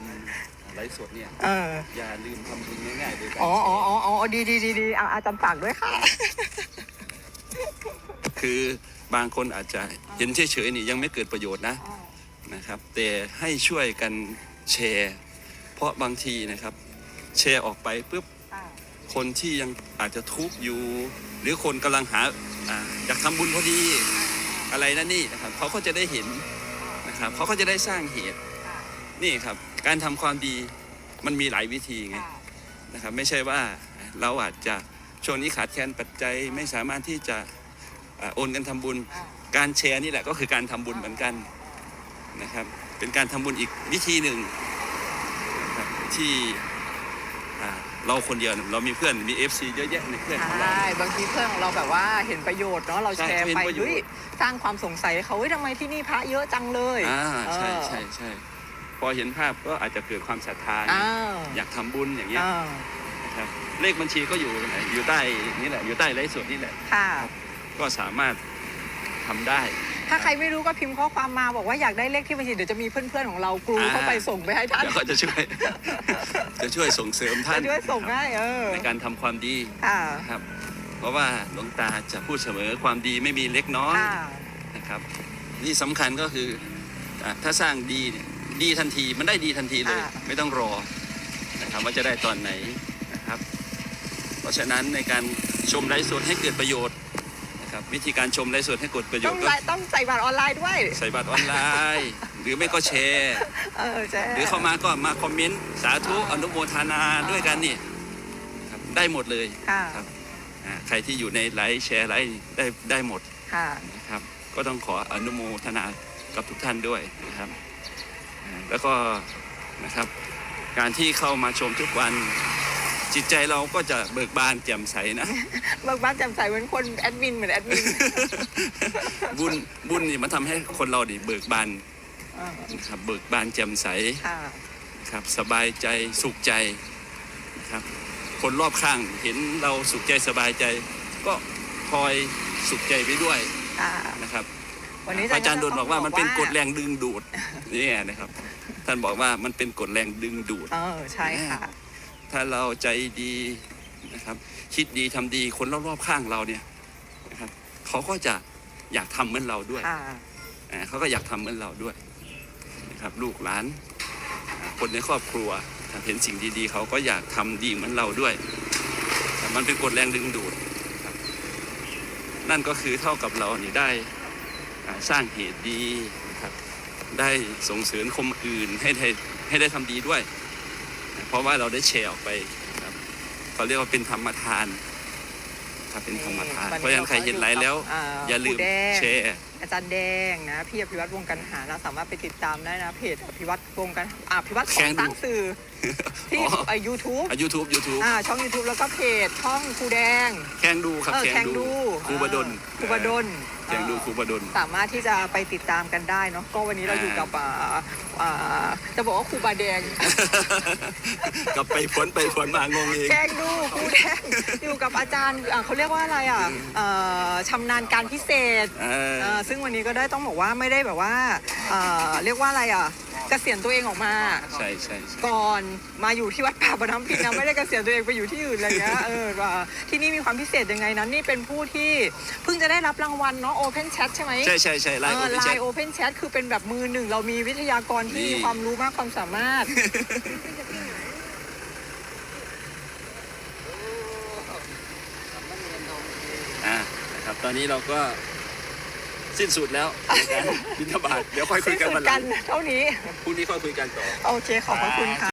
มไลฟ์สดเนี่ยเอออย่าลืมทำบุญง่ายๆโดยการอ๋อแชอ๋อร์อ๋ออ๋อดีดีดีดีเอาอาจารย์ฝากด้วยค่ะ คือบางคนอาจจะเห็นเฉยๆนี่ยังไม่เกิดประโยชน์นะนะครับ แต่ให้ช่วยกันแชร์ เพราะบางทีนะครับ แชร์ออกไปปุ๊บคนที่ยังอาจจะทุกข์อยู่ หรือคนกำลังหาอ่าอยากทำบุญพอดีอะไรนั่นนี่นะครับเขาก็จะได้เห็นนะครับเขาก็จะได้สร้างเหตุ นี่ครับ การทำความดีมันมีหลายวิธีไงนะครับ ไม่ใช่ว่าเราอาจจะช่วงนี้ขาดแคลนปัจจัยไม่สามารถที่จะเอ่อโอนกันทำบุญ การแชร์นี่แหละก็คือการทำบุญเหมือนกันนะครับ เป็นการทำบุญอีกวิธีหนึ่งนะครับที่อ่าเราคนเดียวเรามีเพื่อนมี FC เยอะแยะในเพื่อนของเราใช่บางทีเพื่อนของเราแบบว่าเห็นประโยชน์เนาะเราใช่แชร์เห็นไปประโยชน์เฮ้ยสร้างความสงสัยให้เขาเฮ้ยทำไมที่นี่พระเยอะจังเลยอ่าใช่เออใช่ใช่ พอเห็นภาพก็อาจจะเกิดความศรัทธาไงอ้าวอยากทำบุญอย่างเงี้ยอ้าวนะครับเลขบัญชีก็อยู่ไหนอยู่ใต้นี่แหละอยู่ใต้ไลฟ์สดนี่แหละ ค่ะ ก็สามารถทำได้ ถ้าใครไม่รู้ก็พิมพ์ข้อความมาบอกว่าอยากได้เลขที่บัญชีเดี๋ยวจะมีเพื่อนๆของเรากรูอ่า เข้าไปส่งไปให้ท่านเดี๋ยวเขาจะช่วย จะช่วยส่งเสริมท่านจะช่วยส่งให้เออในการทำความดีค่ะนะครับ เพราะว่าหลวงตาจะพูดเสมอความดีไม่มีเล็กน้อยค่ะนะครับ ที่สำคัญก็คืออะถ้าสร้างดีเนี่ย ดีทันที มันได้ดีทันทีเลยค่ะไม่ต้องรอนะครับว่าจะได้ตอนไหนนะครับ เพราะฉะนั้นในการชมไลฟ์สดให้เกิดประโยชน์นะครับวิธีการชมไลฟ์สดให้เกิดประโยต้ชองน์ก็ไลน์ต้องใส่บัตรออนไลน์ด้วย ใส่บัตรออนไลน์ หรือไม่ก็แชร์ เออใช่ หรือเข้ามาก็มาคอมเมนต์สาธุอนุโมทนาด้วยกันนี่ครับได้หมดเลยค่ะ ครับอ่าใครที่อยู่ในไลฟ์แชร์ไลฟ์ได้ได้หมดค่ะ นะครับ ก็ต้องขออนุโมทนากับทุกท่านด้วยนะครับอ่า แล้วก็นะครับการที่เข้ามาชมทุกวัน จิตใจเราก็จะเบิกบานแจ่มใสนะเบิกบ้านแจ่มใสเหมือนคนแอดมินเหมือนแอดมิน บุญบุญนี่มันทำให้คนเราดิเบิกบานเออนะครับเบิกบานแจ่มใสค่ะนะครับสบายใจสุขใจนะครับคนรอบข้างเห็นเราสุขใจสบายใจ ก็คอยสุขใจไปด้วยค่ะนะครับ วันนี้อาจารย์โดนบอกว่ามันเป็นกฎแรงดึงดูดาเนี่ยนะครับ ท่านบอกว่ามันเป็นกฎแรงดึงดูด เออใช่ค่ะ ถ้าเราใจดีนะครับ คิดดีทำดีคนรอบๆข้างเราเนี่ยนะครับเขาก็จะอยากทำเหมือนเราด้วยค่ะอ่าเขาก็อยากทำเหมือนเราด้วยนะครับลูกหลานอ่าคนในครอบครัวถ้าเห็นสิ่งดีๆ เขาก็อยากทำดีเหมือนเราด้วยแต่มันเป็นกฎแรงดึงดูดครับนั่นก็คือเท่ากับเรานี่ได้อ่า สร้างเหตุดีนะครับได้ส่งเสริมคมอื่นให้ได้ให้ได้ทำดีด้วย เพราะว่าเราได้แชร์ออกไปครับเขาเรียกว่าเป็นธรรมทานครับเป็นธรรมทานวันนี้เพราะฉะนั้นใครเห็นไลฟ์แล้วอ่อย่าลืมครูแดงแชร์อาจารย์แดงนะพี่อภิวัตวงศ์กันหานะสามารถไปติดตามได้นะเพจอภิวัตวงศ์กันอ่าอภิวัตขแข่องงดูตั้งสื่อที่อ๋อไอยูทูบอะยูทูบยูทูบอ่าช่อง YouTube แล้วก็เพจช่องครูแดง แข่งดูครับเออแข่แข่งงดูดูครูบดลครูบดลแข่งดูครูบดลสามารถที่จะไปติดตามกันได้เนาะก็วันนี้เราอยู่กับอ่าอ่าจะบอกว่าครูบาแดงกลับไปผลไปผลมางงเองแกล้งดูครูแดงอยู่กับอาจารย์อ่าเขาเรียกว่าอะไรอะเอ่อชำนาญการพิเศษเออเอ่อซึ่งวันนี้ก็ได้ต้องบอกว่าไม่ได้แบบว่าเอ่อเรียกว่าอะไรอะเกษียณตัวเองออกมา ใช่ใช่ใช่ ก่อนมาอยู่ที่วัดป่าบรรทัมพินนะ ไม่ได้เกษียณตัวเองไปอยู่ที่อื่นอะไรเงี้ยเออว่าที่นี่มีความพิเศษยังไงนั้นนี่เป็นผู้ที่เพิ่งจะได้รับรางวัลเนาะ Open Chat ใช่ไหมใช่ใช่ใช่ไลน์โอเออเพนไลแชทน์ Open Chat คือเป็นแบบมือหนึ่ง เรามีวิทยากรที่นี่ มีความรู้มากความสามารถ อ่านะครับตอนนี้เราก็ สิ้นสุดแล้วในการบินทบาทเดี๋ยวค่อยคุยกันวันหลังเท่านี้พรุ่งนี้ค่อยคุยกันต่อ โอเค ขอบพระคุณค่ะ